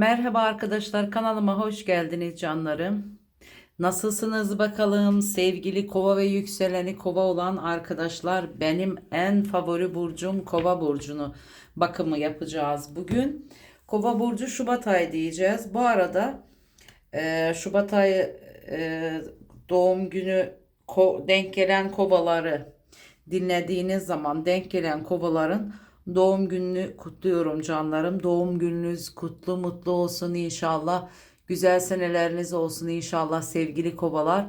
Merhaba arkadaşlar kanalıma hoş geldiniz canlarım. Nasılsınız bakalım sevgili kova ve yükseleni kova olan arkadaşlar benim en favori burcum kova burcunu bakımı yapacağız bugün. Kova burcu Şubat ayı diyeceğiz. Bu arada e, Şubat ayı e, doğum günü denk gelen kovaları dinlediğiniz zaman denk gelen kovaların doğum gününü kutluyorum canlarım. Doğum gününüz kutlu mutlu olsun inşallah. Güzel seneleriniz olsun inşallah sevgili kovalar.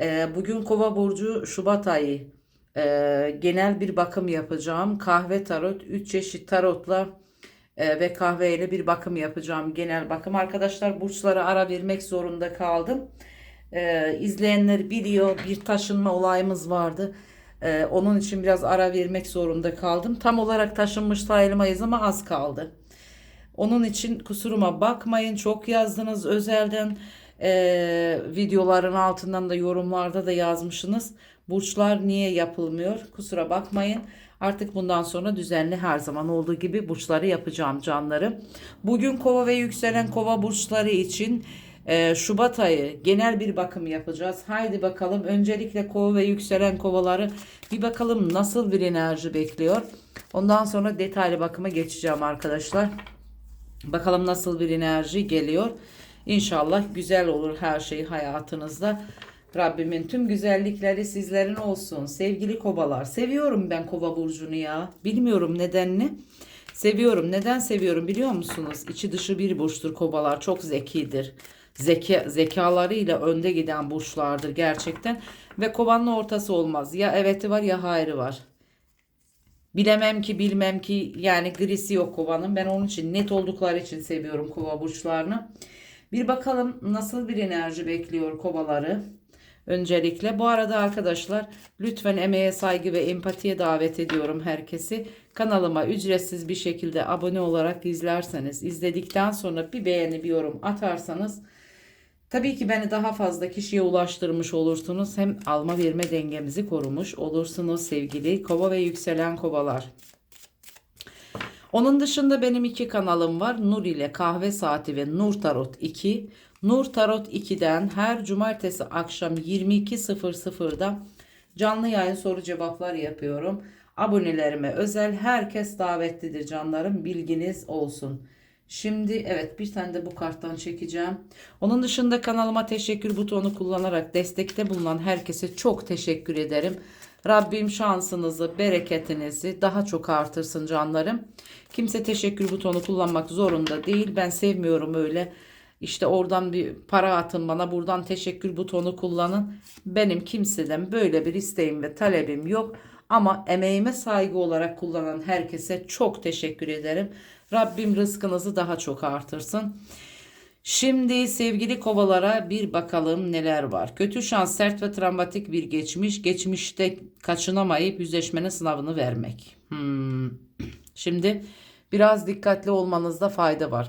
Ee, bugün kova burcu Şubat ayı. Ee, genel bir bakım yapacağım. Kahve tarot, 3 çeşit tarotla e, ve kahveyle bir bakım yapacağım. Genel bakım. Arkadaşlar burçlara ara vermek zorunda kaldım. Ee, izleyenler biliyor bir taşınma olayımız vardı. Ee, onun için biraz ara vermek zorunda kaldım. Tam olarak taşınmış sayılmayız ama az kaldı. Onun için kusuruma bakmayın. Çok yazdınız özelden Ee, videoların altından da yorumlarda da yazmışsınız. Burçlar niye yapılmıyor? Kusura bakmayın. Artık bundan sonra düzenli her zaman olduğu gibi burçları yapacağım canlarım. Bugün kova ve yükselen kova burçları için e, Şubat ayı genel bir bakım yapacağız. Haydi bakalım öncelikle kova ve yükselen kovaları bir bakalım nasıl bir enerji bekliyor. Ondan sonra detaylı bakıma geçeceğim arkadaşlar. Bakalım nasıl bir enerji geliyor. İnşallah güzel olur her şey hayatınızda. Rabbimin tüm güzellikleri sizlerin olsun. Sevgili kovalar. Seviyorum ben kova burcunu ya. Bilmiyorum nedenini. Seviyorum. Neden seviyorum biliyor musunuz? İçi dışı bir burçtur kovalar. Çok zekidir. Zeka, zekalarıyla önde giden burçlardır gerçekten. Ve kovanın ortası olmaz. Ya eveti var ya hayrı var. Bilemem ki bilmem ki yani grisi yok kovanın. Ben onun için net oldukları için seviyorum kova burçlarını. Bir bakalım nasıl bir enerji bekliyor kovaları. Öncelikle bu arada arkadaşlar lütfen emeğe saygı ve empatiye davet ediyorum herkesi. Kanalıma ücretsiz bir şekilde abone olarak izlerseniz, izledikten sonra bir beğeni bir yorum atarsanız tabii ki beni daha fazla kişiye ulaştırmış olursunuz. Hem alma verme dengemizi korumuş olursunuz sevgili kova ve yükselen kovalar. Onun dışında benim iki kanalım var. Nur ile Kahve Saati ve Nur Tarot 2. Nur Tarot 2'den her cumartesi akşam 22.00'da canlı yayın soru cevaplar yapıyorum. Abonelerime özel herkes davetlidir canlarım bilginiz olsun. Şimdi evet bir tane de bu karttan çekeceğim. Onun dışında kanalıma teşekkür butonu kullanarak destekte bulunan herkese çok teşekkür ederim. Rabbim şansınızı, bereketinizi daha çok artırsın canlarım. Kimse teşekkür butonu kullanmak zorunda değil. Ben sevmiyorum öyle. İşte oradan bir para atın bana, buradan teşekkür butonu kullanın. Benim kimseden böyle bir isteğim ve talebim yok. Ama emeğime saygı olarak kullanan herkese çok teşekkür ederim. Rabbim rızkınızı daha çok artırsın. Şimdi sevgili kovalara bir bakalım neler var. Kötü şans, sert ve travmatik bir geçmiş. Geçmişte kaçınamayıp yüzleşmenin sınavını vermek. Hmm. Şimdi biraz dikkatli olmanızda fayda var.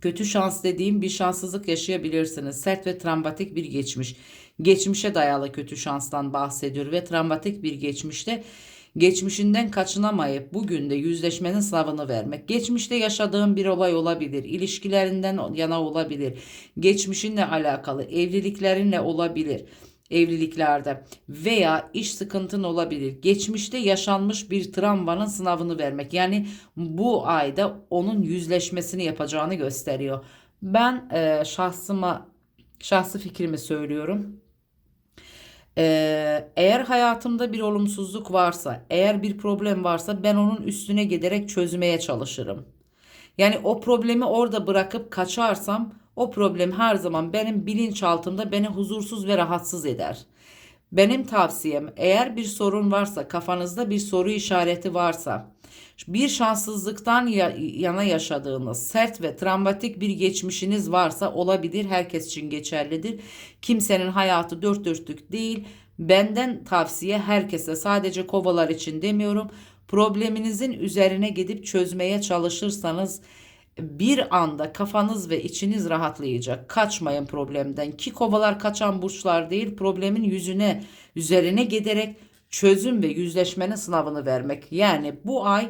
Kötü şans dediğim bir şanssızlık yaşayabilirsiniz. Sert ve travmatik bir geçmiş. Geçmişe dayalı kötü şanstan bahsediyor ve travmatik bir geçmişte geçmişinden kaçınamayıp bugün de yüzleşmenin sınavını vermek. Geçmişte yaşadığın bir olay olabilir, ilişkilerinden yana olabilir, geçmişinle alakalı, evliliklerinle olabilir evliliklerde veya iş sıkıntın olabilir. Geçmişte yaşanmış bir travmanın sınavını vermek. Yani bu ayda onun yüzleşmesini yapacağını gösteriyor. Ben e, şahsıma şahsi fikrimi söylüyorum. Ee, eğer hayatımda bir olumsuzluk varsa, eğer bir problem varsa ben onun üstüne giderek çözmeye çalışırım. Yani o problemi orada bırakıp kaçarsam o problem her zaman benim bilinçaltımda beni huzursuz ve rahatsız eder. Benim tavsiyem eğer bir sorun varsa, kafanızda bir soru işareti varsa, bir şanssızlıktan yana yaşadığınız sert ve travmatik bir geçmişiniz varsa olabilir. Herkes için geçerlidir. Kimsenin hayatı dört dörtlük değil. Benden tavsiye herkese sadece kovalar için demiyorum. Probleminizin üzerine gidip çözmeye çalışırsanız bir anda kafanız ve içiniz rahatlayacak. Kaçmayın problemden. Ki kovalar kaçan burçlar değil, problemin yüzüne, üzerine giderek çözüm ve yüzleşmenin sınavını vermek. Yani bu ay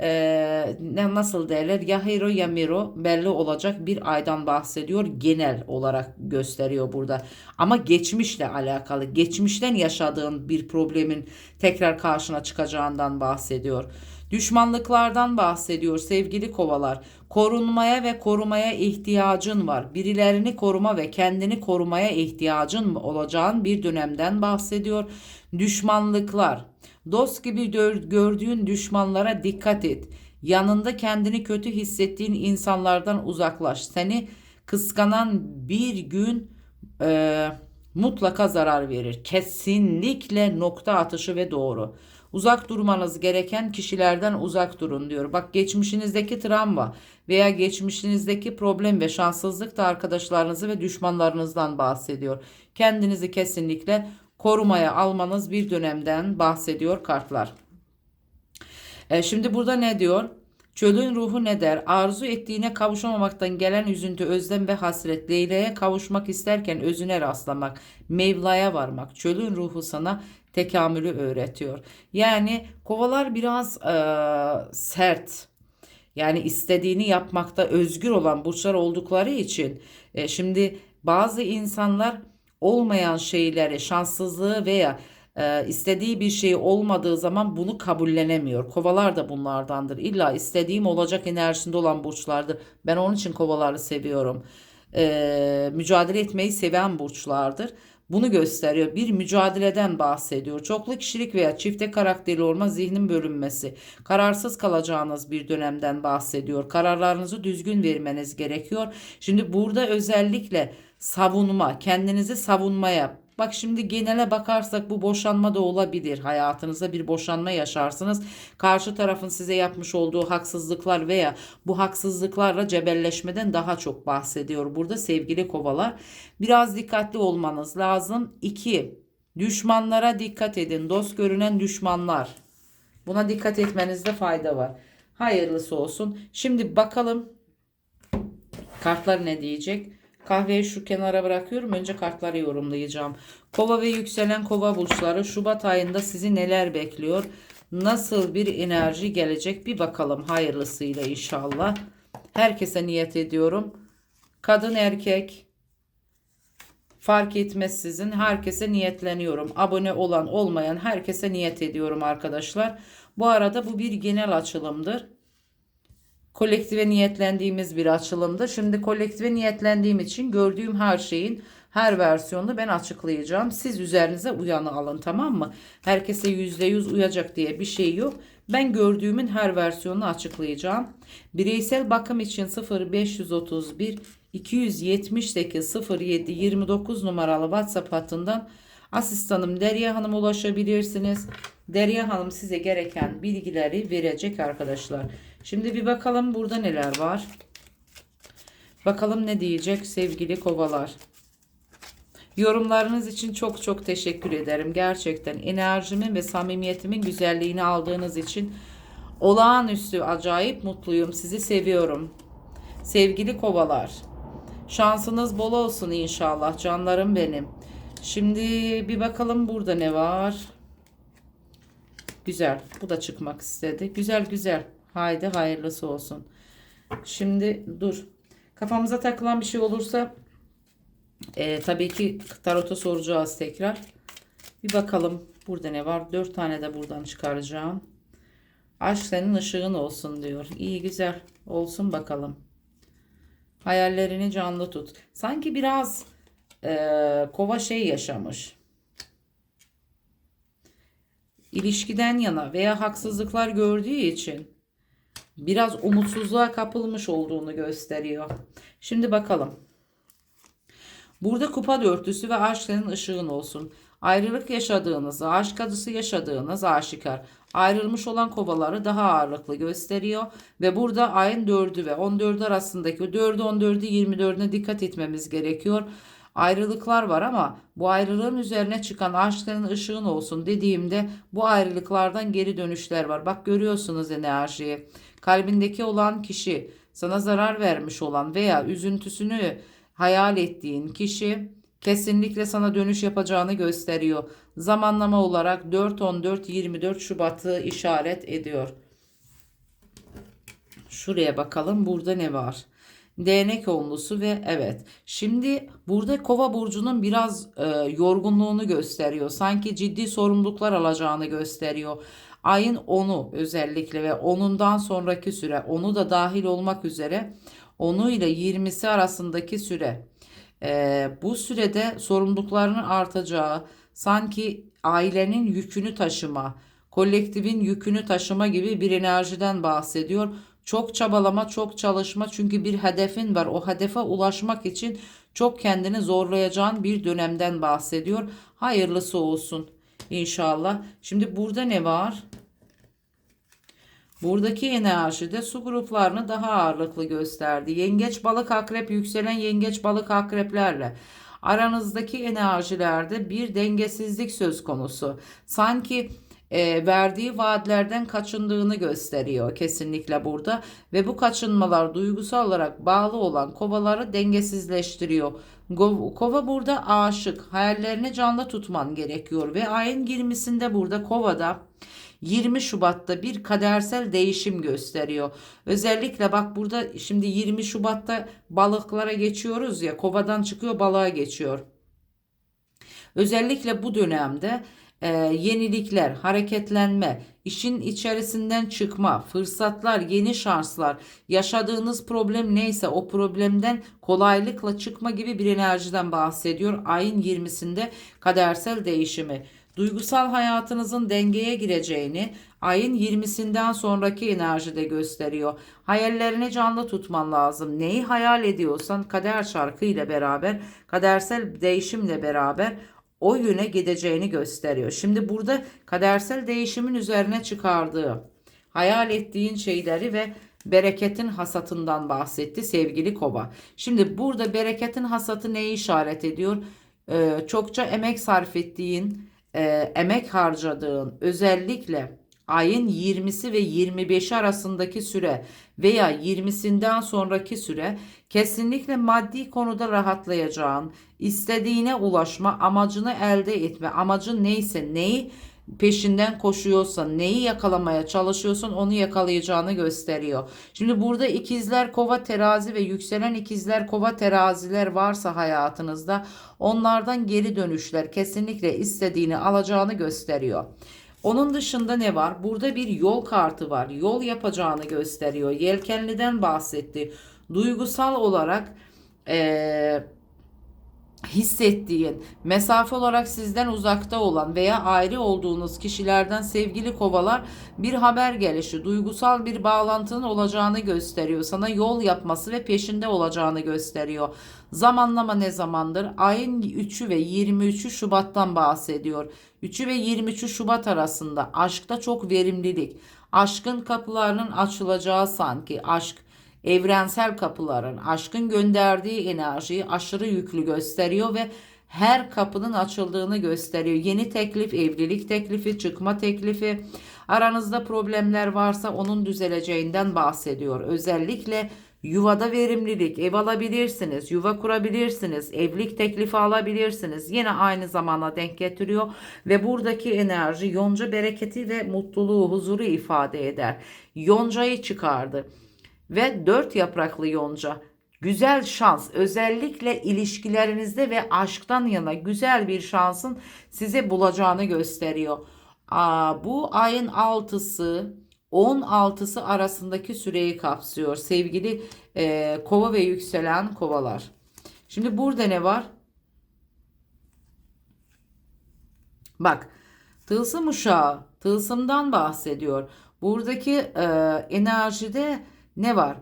e, nasıl derler ya hero ya miro belli olacak bir aydan bahsediyor. Genel olarak gösteriyor burada. Ama geçmişle alakalı, geçmişten yaşadığın bir problemin tekrar karşına çıkacağından bahsediyor. Düşmanlıklardan bahsediyor sevgili kovalar. Korunmaya ve korumaya ihtiyacın var. Birilerini koruma ve kendini korumaya ihtiyacın olacağın bir dönemden bahsediyor. Düşmanlıklar. Dost gibi gör- gördüğün düşmanlara dikkat et. Yanında kendini kötü hissettiğin insanlardan uzaklaş. Seni kıskanan bir gün e, mutlaka zarar verir. Kesinlikle nokta atışı ve doğru. Uzak durmanız gereken kişilerden uzak durun diyor. Bak geçmişinizdeki travma veya geçmişinizdeki problem ve şanssızlık da arkadaşlarınızı ve düşmanlarınızdan bahsediyor. Kendinizi kesinlikle korumaya almanız bir dönemden bahsediyor kartlar. E, şimdi burada ne diyor? Çölün ruhu ne der? Arzu ettiğine kavuşamamaktan gelen üzüntü, özlem ve hasret. Leyla'ya kavuşmak isterken özüne rastlamak, Mevla'ya varmak. Çölün ruhu sana tekamülü öğretiyor. Yani kovalar biraz e, sert. Yani istediğini yapmakta özgür olan burçlar oldukları için e, şimdi bazı insanlar olmayan şeyleri, şanssızlığı veya e, istediği bir şey olmadığı zaman bunu kabullenemiyor. Kovalar da bunlardandır. İlla istediğim olacak enerjisinde olan burçlardır. Ben onun için kovaları seviyorum. E, mücadele etmeyi seven burçlardır. Bunu gösteriyor. Bir mücadeleden bahsediyor. Çoklu kişilik veya çifte karakterli olma zihnin bölünmesi. Kararsız kalacağınız bir dönemden bahsediyor. Kararlarınızı düzgün vermeniz gerekiyor. Şimdi burada özellikle savunma, kendinizi savunmaya. Bak şimdi genele bakarsak bu boşanma da olabilir. Hayatınızda bir boşanma yaşarsınız. Karşı tarafın size yapmış olduğu haksızlıklar veya bu haksızlıklarla cebelleşmeden daha çok bahsediyor. Burada sevgili kovalar biraz dikkatli olmanız lazım. 2. Düşmanlara dikkat edin. Dost görünen düşmanlar. Buna dikkat etmenizde fayda var. Hayırlısı olsun. Şimdi bakalım kartlar ne diyecek? Kahveyi şu kenara bırakıyorum. Önce kartları yorumlayacağım. Kova ve yükselen kova burçları Şubat ayında sizi neler bekliyor? Nasıl bir enerji gelecek? Bir bakalım hayırlısıyla inşallah. Herkese niyet ediyorum. Kadın erkek fark etmez sizin. Herkese niyetleniyorum. Abone olan olmayan herkese niyet ediyorum arkadaşlar. Bu arada bu bir genel açılımdır kolektive niyetlendiğimiz bir açılımdı. Şimdi kolektive niyetlendiğim için gördüğüm her şeyin her versiyonunu ben açıklayacağım. Siz üzerinize uyanı alın tamam mı? Herkese %100 uyacak diye bir şey yok. Ben gördüğümün her versiyonunu açıklayacağım. Bireysel bakım için 0531 278 07 29 numaralı WhatsApp hattından asistanım Derya Hanım ulaşabilirsiniz. Derya Hanım size gereken bilgileri verecek arkadaşlar. Şimdi bir bakalım burada neler var. Bakalım ne diyecek sevgili kovalar. Yorumlarınız için çok çok teşekkür ederim. Gerçekten enerjimin ve samimiyetimin güzelliğini aldığınız için olağanüstü acayip mutluyum. Sizi seviyorum. Sevgili kovalar. Şansınız bol olsun inşallah canlarım benim. Şimdi bir bakalım burada ne var. Güzel. Bu da çıkmak istedi. Güzel güzel. Haydi hayırlısı olsun. Şimdi dur. Kafamıza takılan bir şey olursa e, tabii ki tarota soracağız tekrar. Bir bakalım burada ne var. Dört tane de buradan çıkaracağım. Aşk senin ışığın olsun diyor. İyi güzel olsun bakalım. Hayallerini canlı tut. Sanki biraz e, kova şey yaşamış. İlişkiden yana veya haksızlıklar gördüğü için biraz umutsuzluğa kapılmış olduğunu gösteriyor. Şimdi bakalım. Burada kupa dörtlüsü ve aşk ışığın olsun. Ayrılık yaşadığınızı, aşk acısı yaşadığınız aşikar. Ayrılmış olan kovaları daha ağırlıklı gösteriyor. Ve burada ayın 4'ü ve 14'ü arasındaki 4'ü 14'ü 24'üne dikkat etmemiz gerekiyor. Ayrılıklar var ama bu ayrılığın üzerine çıkan aşkların ışığın olsun dediğimde bu ayrılıklardan geri dönüşler var. Bak görüyorsunuz enerjiyi. Kalbindeki olan kişi sana zarar vermiş olan veya üzüntüsünü hayal ettiğin kişi kesinlikle sana dönüş yapacağını gösteriyor. Zamanlama olarak 4-14-24 Şubat'ı işaret ediyor. Şuraya bakalım burada ne var? Değnek onlusu ve evet. Şimdi burada Kova burcunun biraz e, yorgunluğunu gösteriyor. Sanki ciddi sorumluluklar alacağını gösteriyor. Ayın 10'u özellikle ve 10'undan sonraki süre, onu da dahil olmak üzere 10'u ile 20'si arasındaki süre. E, bu sürede sorumluluklarının artacağı, sanki ailenin yükünü taşıma, kolektifin yükünü taşıma gibi bir enerjiden bahsediyor. Çok çabalama, çok çalışma çünkü bir hedefin var. O hedefe ulaşmak için çok kendini zorlayacağın bir dönemden bahsediyor. Hayırlısı olsun inşallah. Şimdi burada ne var? Buradaki enerjide su gruplarını daha ağırlıklı gösterdi. Yengeç, balık, akrep, yükselen yengeç, balık, akreplerle aranızdaki enerjilerde bir dengesizlik söz konusu. Sanki e, verdiği vaatlerden kaçındığını gösteriyor kesinlikle burada ve bu kaçınmalar duygusal olarak bağlı olan kovaları dengesizleştiriyor. Kova burada aşık, hayallerini canlı tutman gerekiyor ve ayın 20'sinde burada kovada 20 Şubat'ta bir kadersel değişim gösteriyor. Özellikle bak burada şimdi 20 Şubat'ta balıklara geçiyoruz ya kovadan çıkıyor balığa geçiyor. Özellikle bu dönemde e, yenilikler, hareketlenme, işin içerisinden çıkma, fırsatlar, yeni şanslar, yaşadığınız problem neyse o problemden kolaylıkla çıkma gibi bir enerjiden bahsediyor. Ayın 20'sinde kadersel değişimi. Duygusal hayatınızın dengeye gireceğini ayın 20'sinden sonraki enerjide gösteriyor. Hayallerini canlı tutman lazım. Neyi hayal ediyorsan kader şarkı ile beraber, kadersel değişimle beraber o yöne gideceğini gösteriyor. Şimdi burada kadersel değişimin üzerine çıkardığı, hayal ettiğin şeyleri ve bereketin hasatından bahsetti sevgili kova. Şimdi burada bereketin hasatı neyi işaret ediyor? Ee, çokça emek sarf ettiğin, e, emek harcadığın, özellikle ayın 20'si ve 25'i arasındaki süre veya 20'sinden sonraki süre kesinlikle maddi konuda rahatlayacağın, istediğine ulaşma, amacını elde etme, amacın neyse, neyi peşinden koşuyorsan, neyi yakalamaya çalışıyorsan onu yakalayacağını gösteriyor. Şimdi burada ikizler, kova, terazi ve yükselen ikizler, kova, teraziler varsa hayatınızda onlardan geri dönüşler kesinlikle istediğini alacağını gösteriyor. Onun dışında ne var? Burada bir yol kartı var. Yol yapacağını gösteriyor. Yelkenliden bahsetti. Duygusal olarak eee hissettiğin, mesafe olarak sizden uzakta olan veya ayrı olduğunuz kişilerden sevgili kovalar bir haber gelişi, duygusal bir bağlantının olacağını gösteriyor. Sana yol yapması ve peşinde olacağını gösteriyor. Zamanlama ne zamandır? Ayın 3'ü ve 23'ü Şubat'tan bahsediyor. 3'ü ve 23'ü Şubat arasında aşkta çok verimlilik, aşkın kapılarının açılacağı sanki aşk evrensel kapıların aşkın gönderdiği enerjiyi aşırı yüklü gösteriyor ve her kapının açıldığını gösteriyor. Yeni teklif, evlilik teklifi, çıkma teklifi, aranızda problemler varsa onun düzeleceğinden bahsediyor. Özellikle yuvada verimlilik, ev alabilirsiniz, yuva kurabilirsiniz, evlilik teklifi alabilirsiniz. Yine aynı zamana denk getiriyor ve buradaki enerji yonca bereketi ve mutluluğu, huzuru ifade eder. Yoncayı çıkardı ve dört yapraklı yonca. Güzel şans özellikle ilişkilerinizde ve aşktan yana güzel bir şansın size bulacağını gösteriyor. Aa, bu ayın 6'sı 16'sı arasındaki süreyi kapsıyor sevgili e, kova ve yükselen kovalar. Şimdi burada ne var? Bak tılsım uşağı tılsımdan bahsediyor. Buradaki e, enerjide ne var?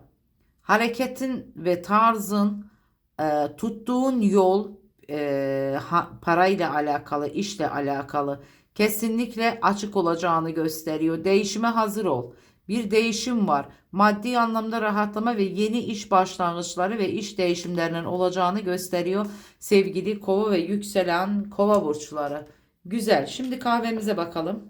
Hareketin ve tarzın, e, tuttuğun yol e, ha, parayla alakalı, işle alakalı kesinlikle açık olacağını gösteriyor. Değişime hazır ol. Bir değişim var. Maddi anlamda rahatlama ve yeni iş başlangıçları ve iş değişimlerinin olacağını gösteriyor. Sevgili kova ve yükselen kova burçları. Güzel. Şimdi kahvemize bakalım.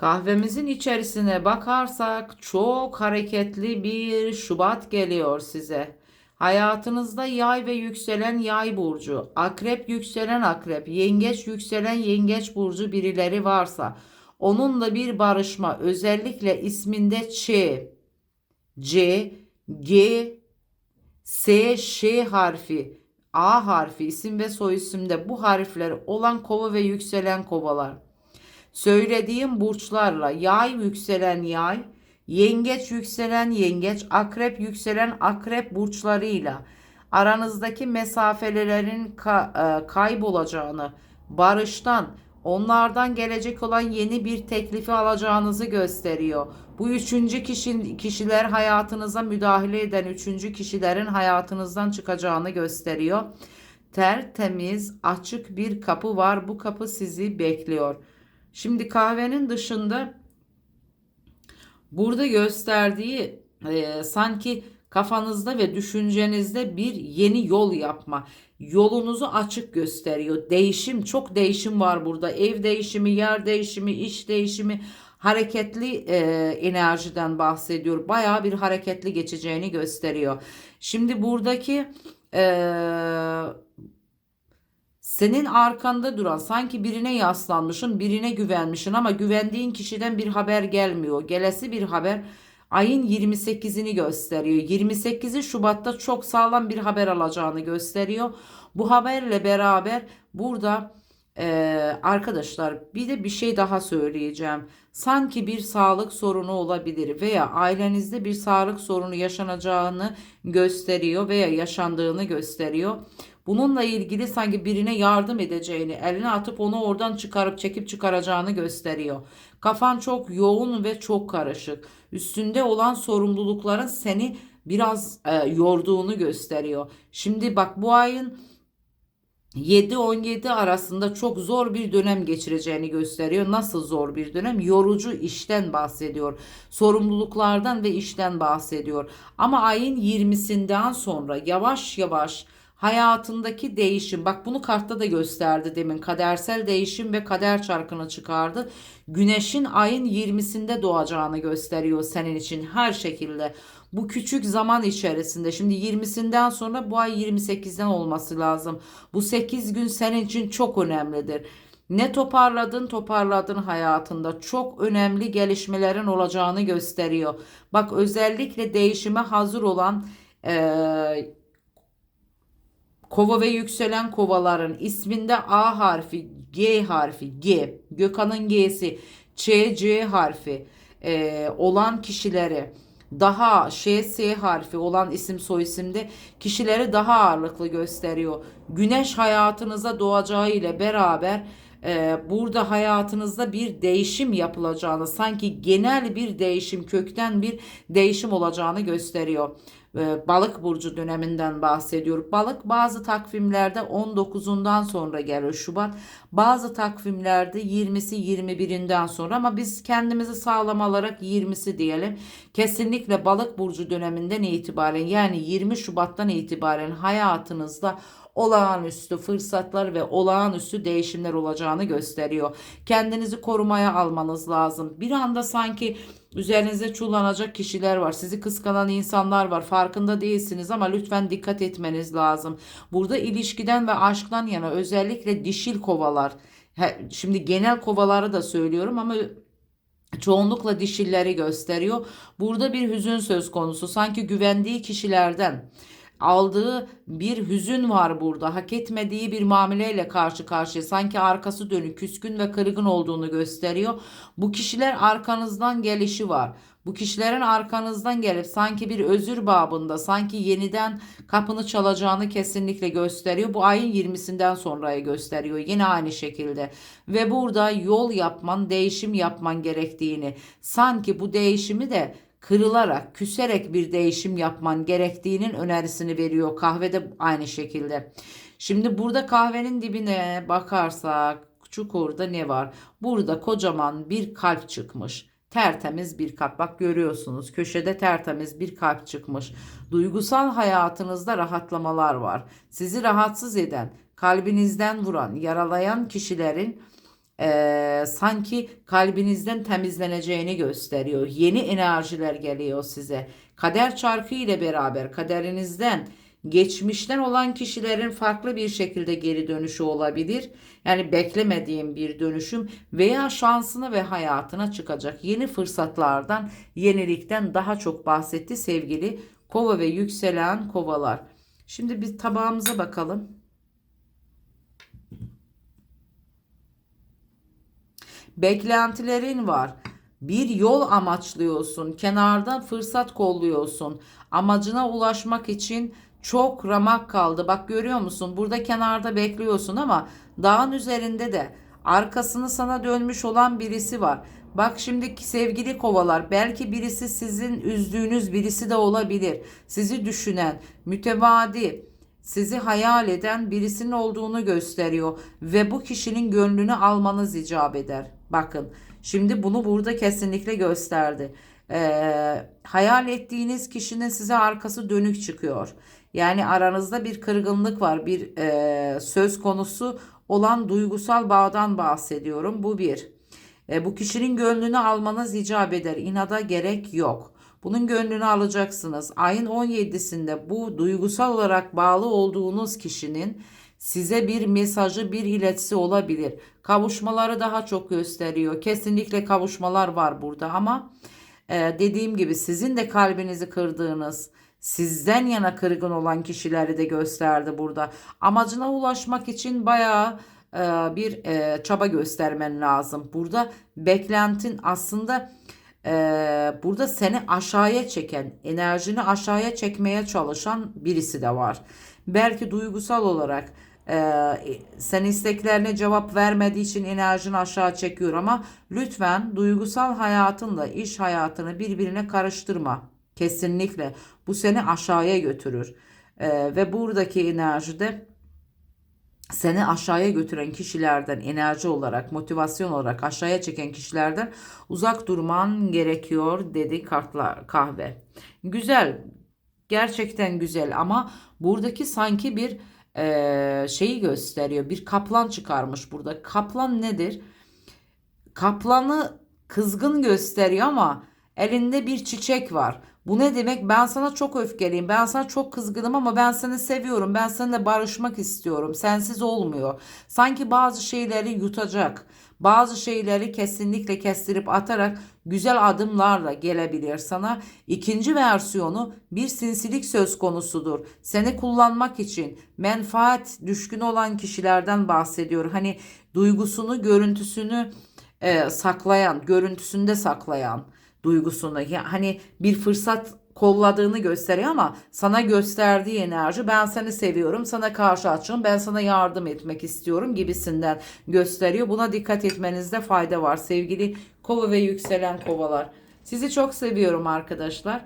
Kahvemizin içerisine bakarsak çok hareketli bir Şubat geliyor size. Hayatınızda yay ve yükselen yay burcu, akrep yükselen akrep, yengeç yükselen yengeç burcu birileri varsa onunla bir barışma özellikle isminde Ç, C, G, S, Ş harfi, A harfi isim ve soy isimde bu harfleri olan kova ve yükselen kovalar. Söylediğim burçlarla yay yükselen yay, yengeç yükselen yengeç, akrep yükselen akrep burçlarıyla aranızdaki mesafelerin e, kaybolacağını, barıştan, onlardan gelecek olan yeni bir teklifi alacağınızı gösteriyor. Bu üçüncü kişi, kişiler hayatınıza müdahale eden üçüncü kişilerin hayatınızdan çıkacağını gösteriyor. Tertemiz, açık bir kapı var. Bu kapı sizi bekliyor. Şimdi kahvenin dışında burada gösterdiği e, sanki kafanızda ve düşüncenizde bir yeni yol yapma. Yolunuzu açık gösteriyor. Değişim, çok değişim var burada. Ev değişimi, yer değişimi, iş değişimi, hareketli e, enerjiden bahsediyor. Bayağı bir hareketli geçeceğini gösteriyor. Şimdi buradaki e, senin arkanda duran sanki birine yaslanmışsın, birine güvenmişsin ama güvendiğin kişiden bir haber gelmiyor. Gelesi bir haber ayın 28'ini gösteriyor. 28'i Şubat'ta çok sağlam bir haber alacağını gösteriyor. Bu haberle beraber burada ee, arkadaşlar bir de bir şey daha söyleyeceğim. Sanki bir sağlık sorunu olabilir veya ailenizde bir sağlık sorunu yaşanacağını gösteriyor veya yaşandığını gösteriyor. Bununla ilgili sanki birine yardım edeceğini, eline atıp onu oradan çıkarıp çekip çıkaracağını gösteriyor. Kafan çok yoğun ve çok karışık. Üstünde olan sorumlulukların seni biraz e, yorduğunu gösteriyor. Şimdi bak bu ayın 7-17 arasında çok zor bir dönem geçireceğini gösteriyor. Nasıl zor bir dönem? Yorucu işten bahsediyor. Sorumluluklardan ve işten bahsediyor. Ama ayın 20'sinden sonra yavaş yavaş hayatındaki değişim bak bunu kartta da gösterdi demin kadersel değişim ve kader çarkını çıkardı. Güneşin ayın 20'sinde doğacağını gösteriyor senin için her şekilde. Bu küçük zaman içerisinde şimdi 20'sinden sonra bu ay 28'den olması lazım. Bu 8 gün senin için çok önemlidir. Ne toparladın toparladın hayatında çok önemli gelişmelerin olacağını gösteriyor. Bak özellikle değişime hazır olan eee Kova ve yükselen kovaların isminde A harfi, G harfi, G, Gökhan'ın G'si, Ç, C harfi e, olan kişileri daha Ş, S harfi olan isim soy isimde kişileri daha ağırlıklı gösteriyor. Güneş hayatınıza doğacağı ile beraber e, burada hayatınızda bir değişim yapılacağını sanki genel bir değişim kökten bir değişim olacağını gösteriyor. E, balık burcu döneminden bahsediyor. Balık bazı takvimlerde 19'undan sonra gelir Şubat. Bazı takvimlerde 20'si 21'inden sonra ama biz kendimizi sağlam alarak 20'si diyelim. Kesinlikle balık burcu döneminden itibaren yani 20 Şubat'tan itibaren hayatınızda olağanüstü fırsatlar ve olağanüstü değişimler olacağını gösteriyor. Kendinizi korumaya almanız lazım. Bir anda sanki üzerinize çullanacak kişiler var. Sizi kıskanan insanlar var. Farkında değilsiniz ama lütfen dikkat etmeniz lazım. Burada ilişkiden ve aşktan yana özellikle dişil kovalar. Şimdi genel kovaları da söylüyorum ama çoğunlukla dişilleri gösteriyor. Burada bir hüzün söz konusu. Sanki güvendiği kişilerden aldığı bir hüzün var burada. Hak etmediği bir muameleyle karşı karşıya. Sanki arkası dönük, küskün ve kırgın olduğunu gösteriyor. Bu kişiler arkanızdan gelişi var. Bu kişilerin arkanızdan gelip sanki bir özür babında, sanki yeniden kapını çalacağını kesinlikle gösteriyor. Bu ayın 20'sinden sonrayı gösteriyor. Yine aynı şekilde. Ve burada yol yapman, değişim yapman gerektiğini, sanki bu değişimi de kırılarak, küserek bir değişim yapman gerektiğinin önerisini veriyor. Kahvede aynı şekilde. Şimdi burada kahvenin dibine bakarsak çukurda ne var? Burada kocaman bir kalp çıkmış. Tertemiz bir kalp. Bak görüyorsunuz köşede tertemiz bir kalp çıkmış. Duygusal hayatınızda rahatlamalar var. Sizi rahatsız eden, kalbinizden vuran, yaralayan kişilerin e, sanki kalbinizden temizleneceğini gösteriyor. Yeni enerjiler geliyor size. Kader çarkı ile beraber kaderinizden geçmişten olan kişilerin farklı bir şekilde geri dönüşü olabilir. Yani beklemediğim bir dönüşüm veya şansına ve hayatına çıkacak yeni fırsatlardan, yenilikten daha çok bahsetti sevgili kova ve yükselen kovalar. Şimdi bir tabağımıza bakalım. Beklentilerin var. Bir yol amaçlıyorsun. Kenarda fırsat kolluyorsun. Amacına ulaşmak için çok ramak kaldı. Bak görüyor musun? Burada kenarda bekliyorsun ama dağın üzerinde de arkasını sana dönmüş olan birisi var. Bak şimdiki sevgili kovalar belki birisi sizin üzdüğünüz birisi de olabilir. Sizi düşünen, mütevadi, sizi hayal eden birisinin olduğunu gösteriyor ve bu kişinin gönlünü almanız icap eder. Bakın şimdi bunu burada kesinlikle gösterdi. Ee, hayal ettiğiniz kişinin size arkası dönük çıkıyor. Yani aranızda bir kırgınlık var, bir e, söz konusu olan duygusal bağdan bahsediyorum. Bu bir. E, bu kişinin gönlünü almanız icap eder. İnada gerek yok. Bunun gönlünü alacaksınız. Ayın 17'sinde bu duygusal olarak bağlı olduğunuz kişinin size bir mesajı, bir iletisi olabilir. Kavuşmaları daha çok gösteriyor. Kesinlikle kavuşmalar var burada ama e, dediğim gibi sizin de kalbinizi kırdığınız, sizden yana kırgın olan kişileri de gösterdi burada. Amacına ulaşmak için bayağı e, bir e, çaba göstermen lazım. Burada beklentin aslında e, burada seni aşağıya çeken, enerjini aşağıya çekmeye çalışan birisi de var. Belki duygusal olarak e, sen isteklerine cevap vermediği için enerjini aşağı çekiyor ama lütfen duygusal hayatınla iş hayatını birbirine karıştırma. Kesinlikle bu seni aşağıya götürür. E, ve buradaki enerjide seni aşağıya götüren kişilerden enerji olarak, motivasyon olarak aşağıya çeken kişilerden uzak durman gerekiyor dedi kartlar kahve. Güzel, gerçekten güzel ama buradaki sanki bir eee, şeyi gösteriyor. Bir kaplan çıkarmış burada. Kaplan nedir? Kaplanı kızgın gösteriyor ama elinde bir çiçek var. Bu ne demek? Ben sana çok öfkeliyim. Ben sana çok kızgınım ama ben seni seviyorum. Ben seninle barışmak istiyorum. Sensiz olmuyor. Sanki bazı şeyleri yutacak. Bazı şeyleri kesinlikle kestirip atarak güzel adımlarla gelebilir sana. İkinci versiyonu bir sinsilik söz konusudur. Seni kullanmak için menfaat düşkün olan kişilerden bahsediyor. Hani duygusunu, görüntüsünü e, saklayan, görüntüsünde saklayan duygusunu. Ya, hani bir fırsat kolladığını gösteriyor ama sana gösterdiği enerji ben seni seviyorum, sana karşı açığım, ben sana yardım etmek istiyorum gibisinden gösteriyor. Buna dikkat etmenizde fayda var sevgili kova ve yükselen kovalar. Sizi çok seviyorum arkadaşlar.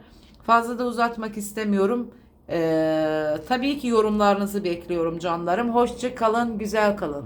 Fazla da uzatmak istemiyorum. Ee, tabii ki yorumlarınızı bekliyorum canlarım. Hoşça kalın, güzel kalın.